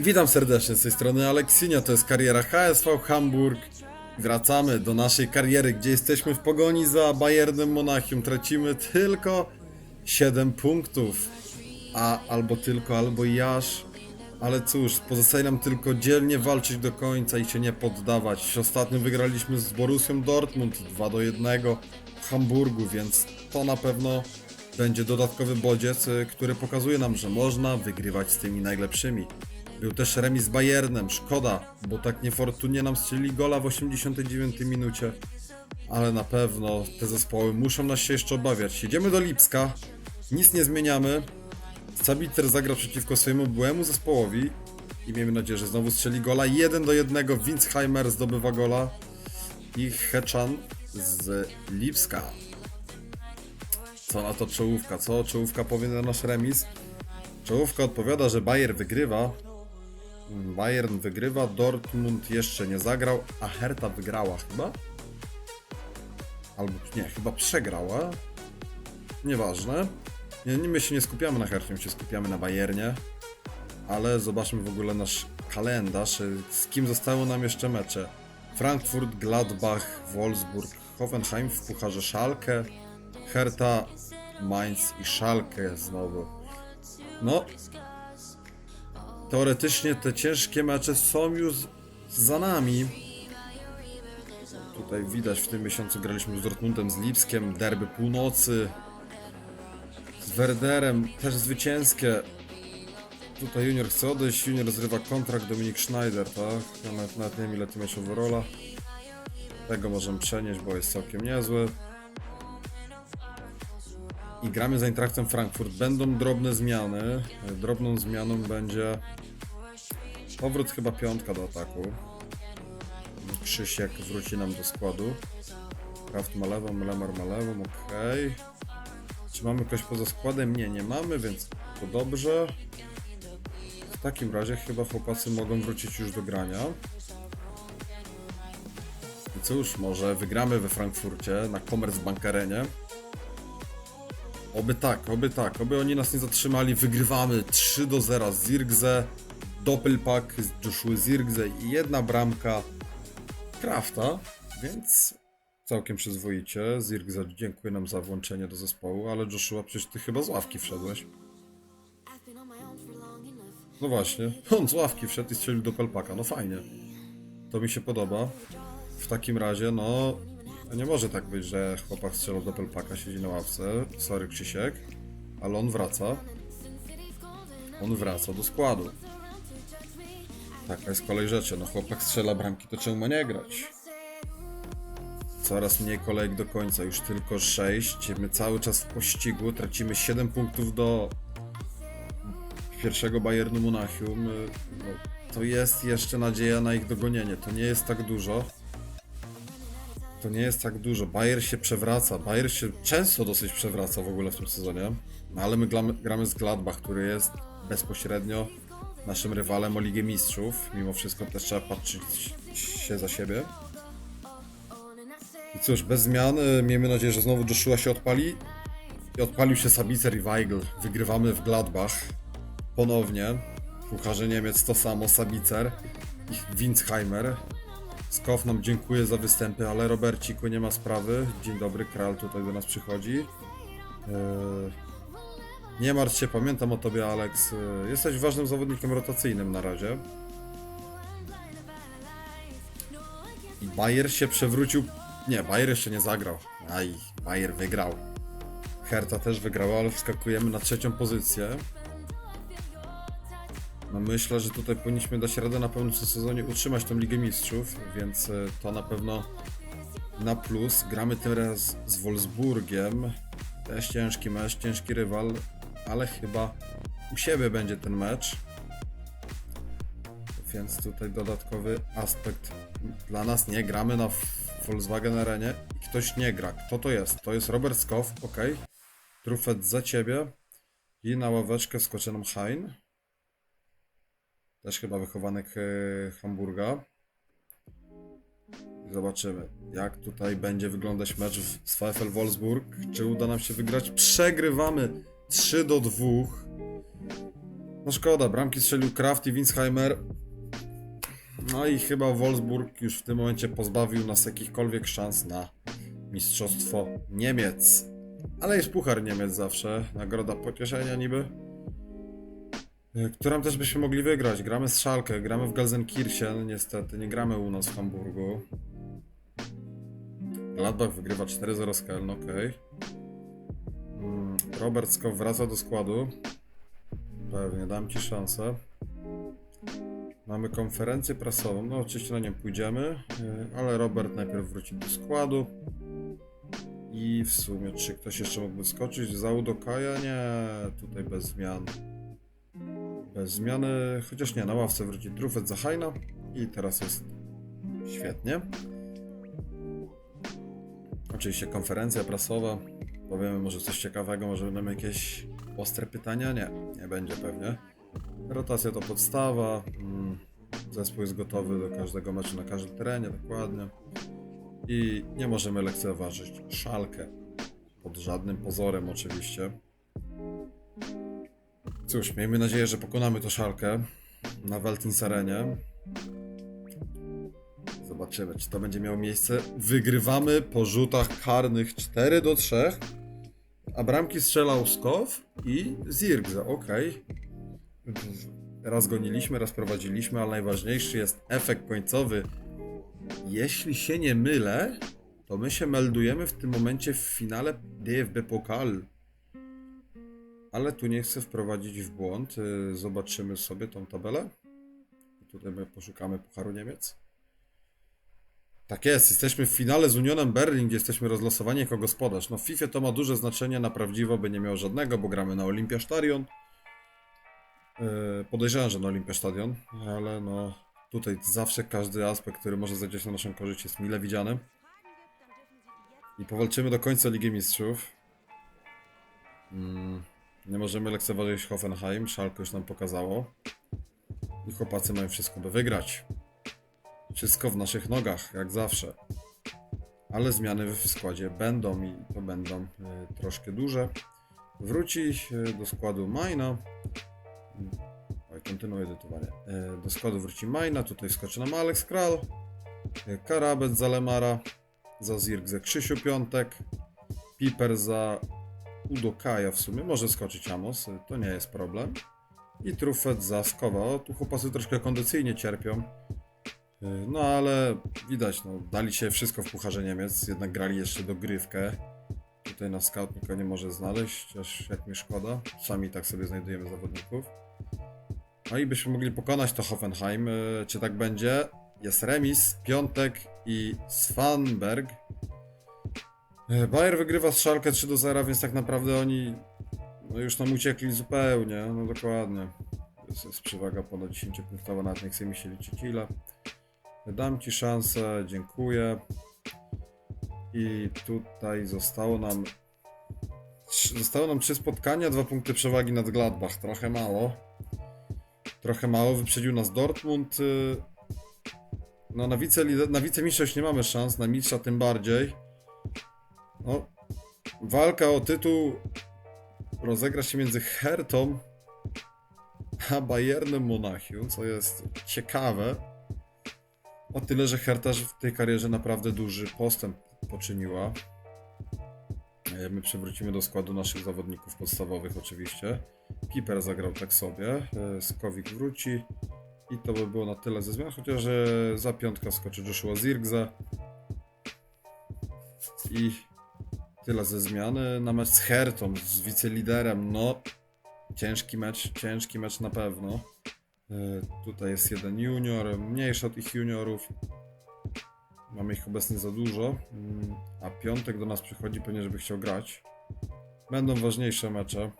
Witam serdecznie z tej strony Aleksinio, to jest kariera HSV Hamburg. Wracamy do naszej kariery, gdzie jesteśmy w pogoni za Bayernem Monachium. Tracimy tylko 7 punktów. A albo tylko, albo i aż. Ale cóż, pozostaje nam tylko dzielnie walczyć do końca i się nie poddawać. Ostatnio wygraliśmy z Borussią Dortmund 2 do 1 w Hamburgu, więc to na pewno będzie dodatkowy bodziec, y, który pokazuje nam, że można wygrywać z tymi najlepszymi. Był też remis z Bayernem, szkoda, bo tak niefortunnie nam strzelili gola w 89 minucie. Ale na pewno te zespoły muszą nas się jeszcze obawiać. Jedziemy do Lipska, nic nie zmieniamy. Sabiter zagra przeciwko swojemu byłemu zespołowi i miejmy nadzieję, że znowu strzeli gola. 1 do 1 Winsheimer zdobywa gola i Hechan z Lipska. Co na to czołówka? Co czołówka powie na nasz remis? Czołówka odpowiada, że Bayer wygrywa. Bayern wygrywa, Dortmund jeszcze nie zagrał, a Hertha wygrała chyba? Albo nie, chyba przegrała. Nieważne. Nie, my się nie skupiamy na Herthie, my się skupiamy na Bayernie. Ale zobaczmy w ogóle nasz kalendarz. Z kim zostały nam jeszcze mecze? Frankfurt, Gladbach, Wolfsburg, Hoffenheim w Pucharze Schalke, Hertha, Mainz i Schalke znowu. No, teoretycznie te ciężkie mecze są już za nami. Tutaj widać w tym miesiącu graliśmy z Dortmundem, z Lipskiem, derby północy, z Werderem, też zwycięskie. Tutaj Junior chce odejść, Junior zrywa kontrakt, Dominik Schneider, tak? Nawet, nawet nie wiem ile ty miałeś overalla. Tego możemy przenieść, bo jest całkiem niezły. I gramy z Eintrachtem Frankfurt. Będą drobne zmiany. Drobną zmianą będzie powrót chyba piątka do ataku. Krzysiek wróci nam do składu. Kraft ma lewą, Lemar ma lewą, okej. Czy mamy kogoś poza składem? Nie, nie mamy, więc to dobrze. W takim razie chyba chłopacy mogą wrócić już do grania. I cóż, może wygramy we Frankfurcie na Commerzbank Arenie. Oby tak, oby tak, oby oni nas nie zatrzymali. Wygrywamy 3 do 0 z Zirgze, Doppelpack z Joshua Zirgze i jedna bramka Krafta, więc całkiem przyzwoicie. Zirgze dziękuję nam za włączenie do zespołu, ale Joshua przecież ty chyba z ławki wszedłeś. No właśnie, on z ławki wszedł i strzelił Doppelpacka, no fajnie. To mi się podoba. W takim razie, no, nie może tak być, że chłopak strzelał Doppelpacka, siedzi na ławce. Sorry Krzysiek, ale on wraca. On wraca do składu. Taka jest kolej rzeczy. No chłopak strzela bramki, to czemu ma nie grać? Coraz mniej kolejek do końca, już tylko 6. My cały czas w pościgu, tracimy 7 punktów do pierwszego Bayernu Monachium. No, to jest jeszcze nadzieja na ich dogonienie. To nie jest tak dużo. To nie jest tak dużo. Bayer się przewraca. Bayer się często dosyć przewraca w ogóle w tym sezonie. No ale my glamy- gramy z Gladbach, który jest bezpośrednio naszym rywalem o Ligę Mistrzów. Mimo wszystko też trzeba patrzeć się za siebie. I cóż, bez zmian. y, Miejmy nadzieję, że znowu Joshua się odpali. I odpalił się Sabicer i Weigl. Wygrywamy w Gladbach. Ponownie. Pucharze Niemiec to samo, Sabicer i Winsheimer. Skow nam dziękuję za występy, ale Roberciku nie ma sprawy. Dzień dobry, Kral tutaj do nas przychodzi. Eee, Nie martw się, pamiętam o tobie, Alex. Eee, Jesteś ważnym zawodnikiem rotacyjnym na razie. I Bayer się przewrócił. Nie, Bayer jeszcze nie zagrał. Aj, Bayer wygrał. Herta też wygrała, ale wskakujemy na trzecią pozycję. No myślę, że tutaj powinniśmy dać radę na pewno w tym sezonie utrzymać tą Ligę Mistrzów, więc e, to na pewno na plus. Gramy teraz z Wolfsburgiem. Też ciężki mecz, ciężki rywal, ale chyba u siebie będzie ten mecz. Więc tutaj dodatkowy aspekt dla nas. Nie gramy na Volkswagen Arenie i ktoś nie gra. Kto to jest? To jest Robert Skow, ok. Trufet za ciebie. I na ławeczkę skoczy nam Hein. Też chyba wychowanek e, Hamburga. Zobaczymy, jak tutaj będzie wyglądać mecz z VfL Wolfsburg. Czy uda nam się wygrać? Przegrywamy 3 do 2. No szkoda, bramki strzelił Kraft i Winsheimer. No i chyba Wolfsburg już w tym momencie pozbawił nas jakichkolwiek szans na Mistrzostwo Niemiec. Ale jest Puchar Niemiec zawsze, nagroda pocieszenia niby. Y, Którą też byśmy mogli wygrać. Gramy z Schalke, gramy w Gelsenkirchen, niestety, nie gramy u nas w Hamburgu. Gladbach wygrywa 4-0 z Köln, okej. Mm, Robert Skow wraca do składu. Pewnie, dam ci szansę. Mamy konferencję prasową, no oczywiście na nią pójdziemy, yy, ale Robert najpierw wróci do składu. I w sumie, czy ktoś jeszcze mógłby skoczyć? Zału do Kaja? Nie, tutaj bez zmian. Zmiany, chociaż nie, na ławce wróci Trufet za Hajna i teraz jest świetnie. Oczywiście konferencja prasowa. Powiemy może coś ciekawego, może będą jakieś ostre pytania? Nie, nie będzie pewnie. Rotacja to podstawa. mm, Zespół jest gotowy do każdego meczu na każdym terenie, dokładnie. I nie możemy lekceważyć szalkę. Pod żadnym pozorem, oczywiście. Cóż, miejmy nadzieję, że pokonamy to szalkę na Weltins Arenie. Zobaczymy, czy to będzie miało miejsce. Wygrywamy po rzutach karnych 4 do 3. A bramki strzelał Skow i Zirgza, okej. Raz goniliśmy, raz prowadziliśmy, ale najważniejszy jest efekt końcowy. Jeśli się nie mylę, to my się meldujemy w tym momencie w finale DFB Pokal. Ale tu nie chcę wprowadzić w błąd. Y, Zobaczymy sobie tą tabelę. I Tutaj my poszukamy Pucharu Niemiec. Tak jest, jesteśmy w finale z Unionem Berlin, gdzie jesteśmy rozlosowani jako gospodarz. No w FIFA to ma duże znaczenie, na prawdziwo by nie miało żadnego, bo gramy na Olympia Stadion. Yy, podejrzewam, że na Olympia Stadion, ale no tutaj zawsze każdy aspekt, który może zadziałać na naszą korzyść jest mile widziany. I powalczymy do końca Ligi Mistrzów. Mm, nie możemy lekceważyć Hoffenheim, Schalke już nam pokazało. I chłopacy mają wszystko do wygrać. Wszystko w naszych nogach, jak zawsze. Ale zmiany w składzie będą i to będą y, troszkę duże. Wróci y, do składu Majna. Oj, kontynuuję edytowanie. Y, do składu wróci Majna, tutaj skoczy nam Alex Kral. Karabet za Lemara. Za Zirk za Krzysiu Piątek. Piper za Udokaja w sumie. Może skoczyć Amos, to nie jest problem. I Trufet za Skowa. O, tu chłopacy troszkę kondycyjnie cierpią. Y, No ale widać, no, dali się wszystko w Pucharze Niemiec, jednak grali jeszcze dogrywkę. Tutaj na scout nikogo nie może znaleźć, aż jak mi szkoda. Sami tak sobie znajdujemy zawodników. No i byśmy mogli pokonać to Hoffenheim. Y, Czy tak będzie? Jest remis, Piątek i Svanberg. Y, Bayer wygrywa z Schalke 3 do 0, więc tak naprawdę oni no już nam uciekli zupełnie. No dokładnie. Jest, jest przewaga ponad 10 punktowa, nawet nie chce mi się liczyć ile. Dam ci szansę, dziękuję. I tutaj zostało nam. Zostało nam trzy spotkania, dwa punkty przewagi nad Gladbach. Trochę mało. Trochę mało. Wyprzedził nas Dortmund. y, No, na, wice, na wicemistrza nie mamy szans, na mistrza tym bardziej. No, walka o tytuł rozegra się między Hertą a Bayernem Monachium, co jest ciekawe. O tyle, że Hertha w tej karierze naprawdę duży postęp poczyniła. E, My przywrócimy do składu naszych zawodników podstawowych oczywiście. Piper zagrał tak sobie, e, Skowik wróci i to by było na tyle ze zmian, chociaż e, za piątka skoczy Joshua Zirgze. I tyle ze zmiany na mecz z Hertą, z wiceliderem, no ciężki mecz, ciężki mecz na pewno. E, Tutaj jest jeden junior, mniejszy od ich juniorów. Mamy ich obecnie za dużo. Mm, A piątek do nas przychodzi pewnie, żeby chciał grać. Będą ważniejsze mecze.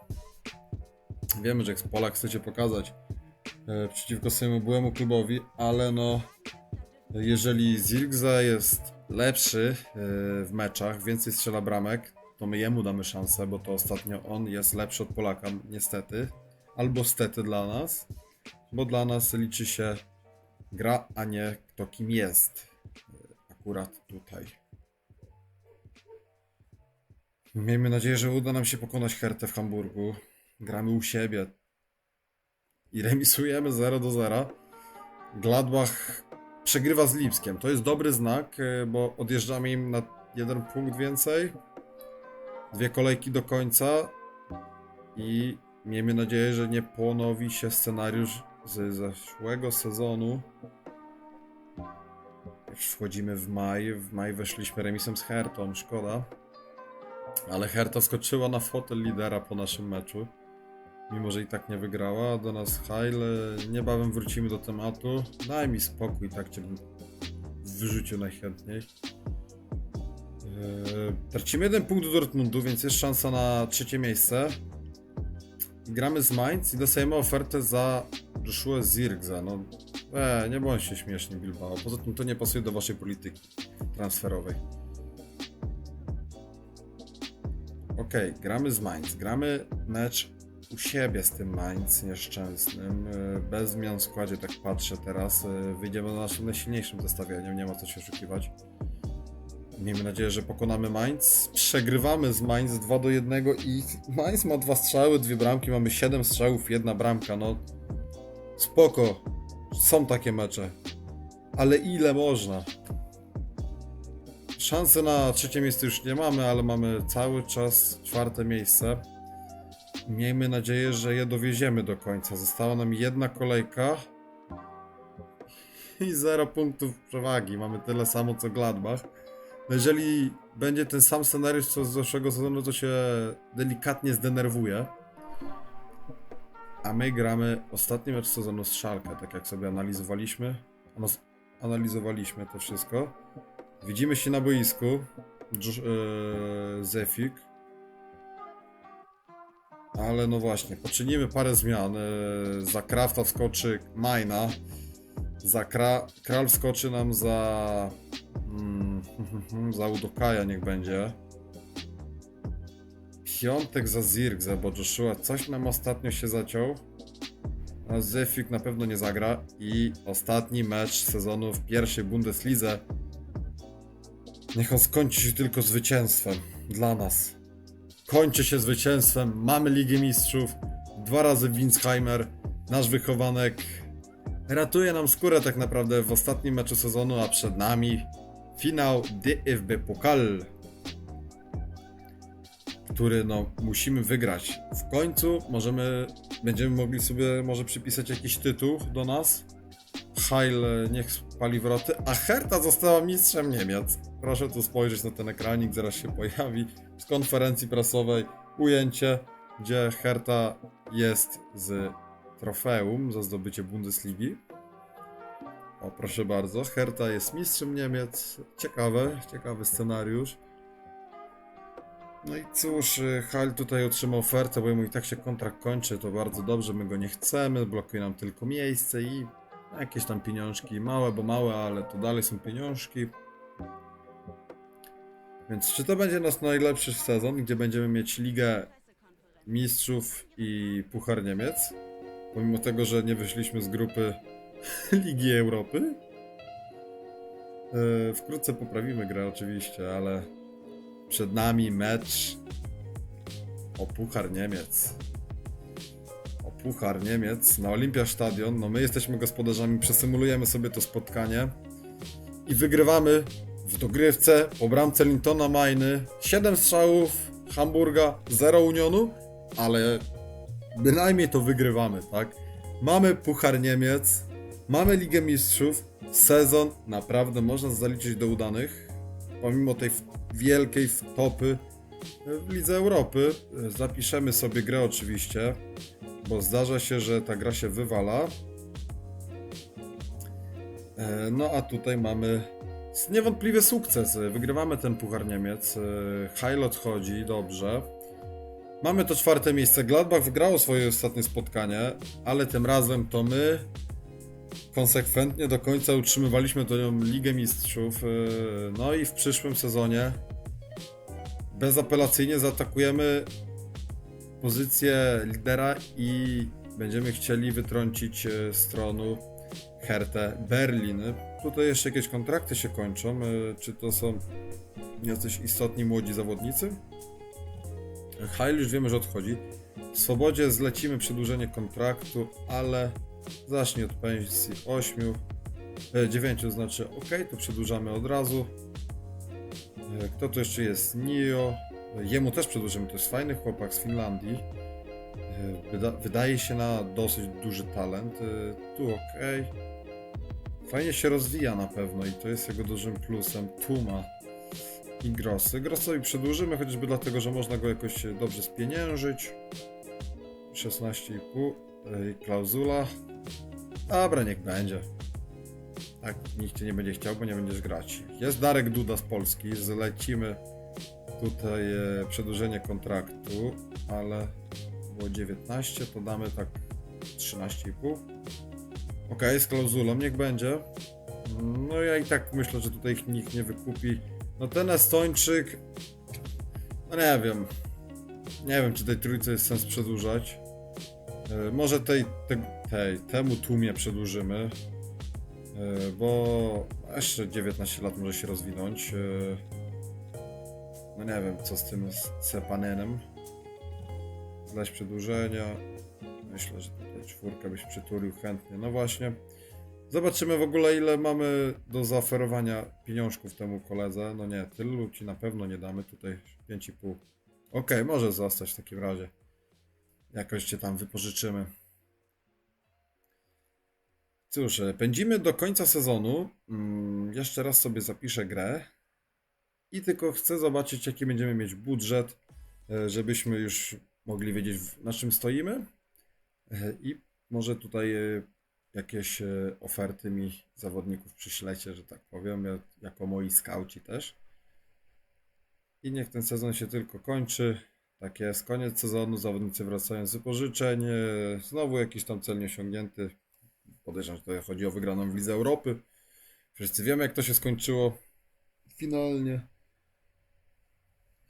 Wiemy, że jak Polak chcecie pokazać e, przeciwko swojemu byłemu klubowi, ale no jeżeli Zirgza jest lepszy e, w meczach, więcej strzela bramek, to my jemu damy szansę, bo to ostatnio on jest lepszy od Polaka, niestety. Albo stety dla nas bo dla nas liczy się gra, a nie kto kim jest. Akurat tutaj. Miejmy nadzieję, że uda nam się pokonać Hertę w Hamburgu. Gramy u siebie. i remisujemy 0 do 0. Gladbach przegrywa z Lipskiem. To jest dobry znak, e, bo odjeżdżamy im na jeden punkt więcej. Dwie kolejki do końca i miejmy nadzieję, że nie ponowi się scenariusz z zeszłego sezonu. Już wchodzimy w maj. W maj weszliśmy remisem z Hertą, szkoda. Ale Herta skoczyła na fotel lidera po naszym meczu. Mimo, że i tak nie wygrała, do nas Heil. Niebawem wrócimy do tematu. Daj mi spokój, tak cię bym wyrzucił najchętniej. Eee, Tracimy jeden punkt do Dortmundu, więc jest szansa na trzecie miejsce. Gramy z Mainz i dostajemy ofertę za Joshua Zirgza. No, e, nie bądźcie śmieszni Bilbao. Poza tym to nie pasuje do waszej polityki transferowej. Okej, gramy z Mainz. Gramy mecz u siebie z tym Mainz nieszczęsnym. e, Bez zmian w składzie, tak patrzę teraz. e, Wyjdziemy na naszym najsilniejszym zestawieniem, nie ma co się oszukiwać. Miejmy nadzieję, że pokonamy Mainz. Przegrywamy z Mainz 2 do 1 i Mainz ma dwa strzały, dwie bramki, mamy 7 strzałów, jedna bramka. No spoko. Są takie mecze. Ale ile można? Szansy na trzecie miejsce już nie mamy, ale mamy cały czas czwarte miejsce. Miejmy nadzieję, że je dowieziemy do końca. Została nam jedna kolejka i 0 punktów przewagi. Mamy tyle samo co Gladbach. No Jeżeli będzie ten sam scenariusz co z zeszłego sezonu, to się delikatnie zdenerwuje. A my gramy ostatni mecz sezonu z Szalkę, tak jak sobie analizowaliśmy. Analizowaliśmy to wszystko. Widzimy się na boisku. Josh, e, Zefik. Ale no właśnie, poczynimy parę zmian. E, za Krafta wskoczy Majna. Za Kra Kral wskoczy nam za. Mm, za Udokaja niech będzie. Piątek za Zirgze, bo Joshua coś nam ostatnio się zaciął. A Zefik na pewno nie zagra. I ostatni mecz sezonu w pierwszej Bundeslidze. Niech on skończy się tylko zwycięstwem dla nas. Kończy się zwycięstwem. Mamy Ligę Mistrzów. Dwa razy Winsheimer, nasz wychowanek. Ratuje nam skórę tak naprawdę w ostatnim meczu sezonu, a przed nami finał DFB Pokal, który no musimy wygrać. W końcu możemy, będziemy mogli sobie może przypisać jakiś tytuł do nas. Heil niech spali wroty, a Herta została mistrzem Niemiec. Proszę tu spojrzeć na ten ekranik, zaraz się pojawi z konferencji prasowej ujęcie, gdzie Herta jest z trofeum za zdobycie Bundesligi. O, proszę bardzo, Herta jest mistrzem Niemiec. Ciekawe, ciekawy scenariusz. No i cóż, y, Hal tutaj otrzymał ofertę, bo mu i tak się kontrakt kończy, to bardzo dobrze, my go nie chcemy, blokuje nam tylko miejsce i jakieś tam pieniążki, małe, bo małe, ale to dalej są pieniążki. Więc czy to będzie nasz najlepszy sezon, gdzie będziemy mieć Ligę Mistrzów i Puchar Niemiec? Pomimo tego, że nie wyszliśmy z grupy Ligi Europy? Yy, wkrótce poprawimy grę oczywiście, ale przed nami mecz o Puchar Niemiec. Puchar Niemiec na Olympia Stadion. No my jesteśmy gospodarzami, przesymulujemy sobie to spotkanie i wygrywamy w dogrywce po bramce Lintona Majny. 7 strzałów Hamburga, 0 Unionu, ale bynajmniej to wygrywamy, tak? Mamy Puchar Niemiec, mamy Ligę Mistrzów. Sezon naprawdę można zaliczyć do udanych. Pomimo tej wielkiej wtopy w Lidze Europy. Zapiszemy sobie grę oczywiście, bo zdarza się, że ta gra się wywala. E, No a tutaj mamy niewątpliwie sukces. Wygrywamy ten Puchar Niemiec. E, Heil odchodzi, dobrze. Mamy to czwarte miejsce. Gladbach wygrało swoje ostatnie spotkanie, ale tym razem to my konsekwentnie do końca utrzymywaliśmy tę Ligę Mistrzów. E, No i w przyszłym sezonie bezapelacyjnie zaatakujemy pozycję lidera i będziemy chcieli wytrącić e, z tronu Hertę Berlin. Tutaj jeszcze jakieś kontrakty się kończą. E, Czy to są jacyś istotni młodzi zawodnicy? Hail już wiemy, że odchodzi. W Swobodzie zlecimy przedłużenie kontraktu, ale zacznie od pensji 8, e, 9 znaczy ok, to przedłużamy od razu. E, Kto tu jeszcze jest? Nio. Jemu też przedłużymy, to jest fajny chłopak z Finlandii. E, Wyda wydaje się na dosyć duży talent. E, Tu ok. Fajnie się rozwija na pewno i to jest jego dużym plusem. Tuma i Grossy. Grossowi przedłużymy chociażby dlatego, że można go jakoś dobrze spieniężyć. 16,5 i klauzula. Dobra, niech będzie. Tak, nikt cię nie będzie chciał, bo nie będziesz grać. Jest Darek Duda z Polski, zlecimy tutaj e, przedłużenie kontraktu, ale było 19, to damy tak 13,5. Ok, z klauzulą, niech będzie. No ja i tak myślę, że tutaj ich nikt nie wykupi. No ten Estończyk, no nie wiem. Nie wiem, czy tej trójce jest sens przedłużać. E, Może tej, tej, tej temu tłumie przedłużymy. E, Bo jeszcze 19 lat może się rozwinąć. No nie wiem, co z tym Sepanenem. Zleć przedłużenia. Myślę, że tutaj czwórkę byś przytulił chętnie. No właśnie. Zobaczymy w ogóle ile mamy do zaoferowania pieniążków temu koledze. No nie, tylu ci na pewno nie damy. Tutaj 5,5. Okej, może zostać w takim razie. Jakoś cię tam wypożyczymy. Cóż, e, pędzimy do końca sezonu. Mm, jeszcze raz sobie zapiszę grę. I tylko chcę zobaczyć, jaki będziemy mieć budżet, e, żebyśmy już mogli wiedzieć, na czym stoimy. E, I może tutaj e, jakieś oferty mi zawodników przyślecie, że tak powiem, ja- jako moi skauci też. I niech ten sezon się tylko kończy. Tak jest, koniec sezonu, zawodnicy wracają z wypożyczeń, znowu jakiś tam cel nieosiągnięty. Podejrzewam, że tutaj chodzi o wygraną w Lidze Europy. Wszyscy wiemy, jak to się skończyło finalnie.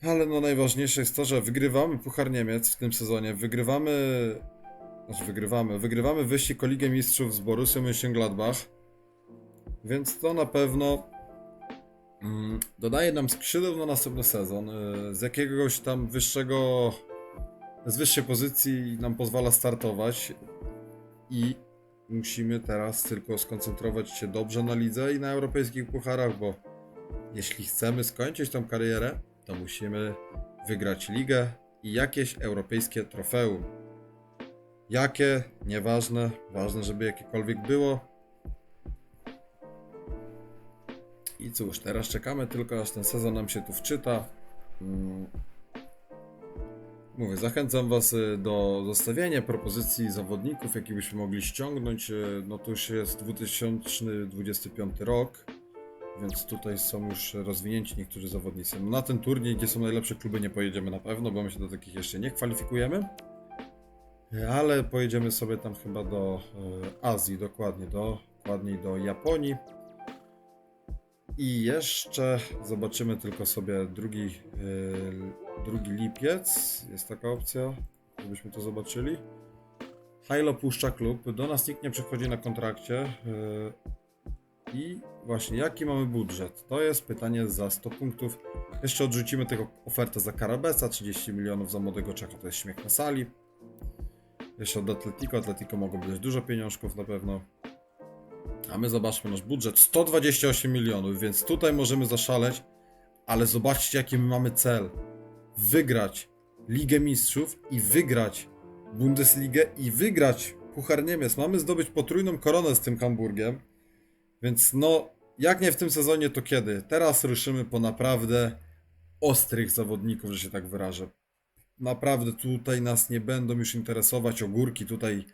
Ale no najważniejsze jest to, że wygrywamy Puchar Niemiec w tym sezonie. Wygrywamy... Znaczy wygrywamy. Wygrywamy wyścig o Ligę Mistrzów z Borussią Mönchengladbach. Więc to na pewno mm, dodaje nam skrzydeł na następny sezon. Y, Z jakiegoś tam wyższego... Z wyższej pozycji nam pozwala startować. I musimy teraz tylko skoncentrować się dobrze na lidze i na europejskich pucharach, bo jeśli chcemy skończyć tą karierę, to musimy wygrać ligę i jakieś europejskie trofeum. Jakie? Nieważne. Ważne, żeby jakiekolwiek było. I cóż, teraz czekamy tylko aż ten sezon nam się tu wczyta. Mm. Mówię, zachęcam Was y, do zostawiania propozycji zawodników, jakie byśmy mogli ściągnąć. Y, No to już jest 2025 rok, więc tutaj są już rozwinięci niektórzy zawodnicy. No na ten turniej, gdzie są najlepsze kluby, nie pojedziemy na pewno, bo my się do takich jeszcze nie kwalifikujemy. Ale pojedziemy sobie tam chyba do y, Azji, dokładnie, do, dokładniej do Japonii. I jeszcze zobaczymy tylko sobie drugi, yy, drugi lipiec. Jest taka opcja, żebyśmy to zobaczyli. Hilo puszcza klub. Do nas nikt nie przychodzi na kontrakcie. Yy, I właśnie, jaki mamy budżet? To jest pytanie za 100 punktów. Jeszcze odrzucimy tego ofertę za Karabesa, 30 milionów za młodego Czeka, to jest śmiech na sali. Jeszcze od Atletico, Atletico mogą być dużo pieniążków na pewno. A my zobaczmy nasz budżet 128 milionów, więc tutaj możemy zaszaleć, ale zobaczcie jaki my mamy cel. Wygrać Ligę Mistrzów i wygrać Bundesligę i wygrać Puchar Niemiec. Mamy zdobyć potrójną koronę z tym Hamburgiem. Więc no, jak nie w tym sezonie, to kiedy? Teraz ruszymy po naprawdę ostrych zawodników, że się tak wyrażę. Naprawdę tutaj nas nie będą już interesować ogórki, tutaj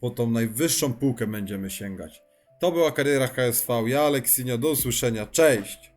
po tą najwyższą półkę będziemy sięgać. To była kariera HSV. Ja, Aleksinio, do usłyszenia. Cześć!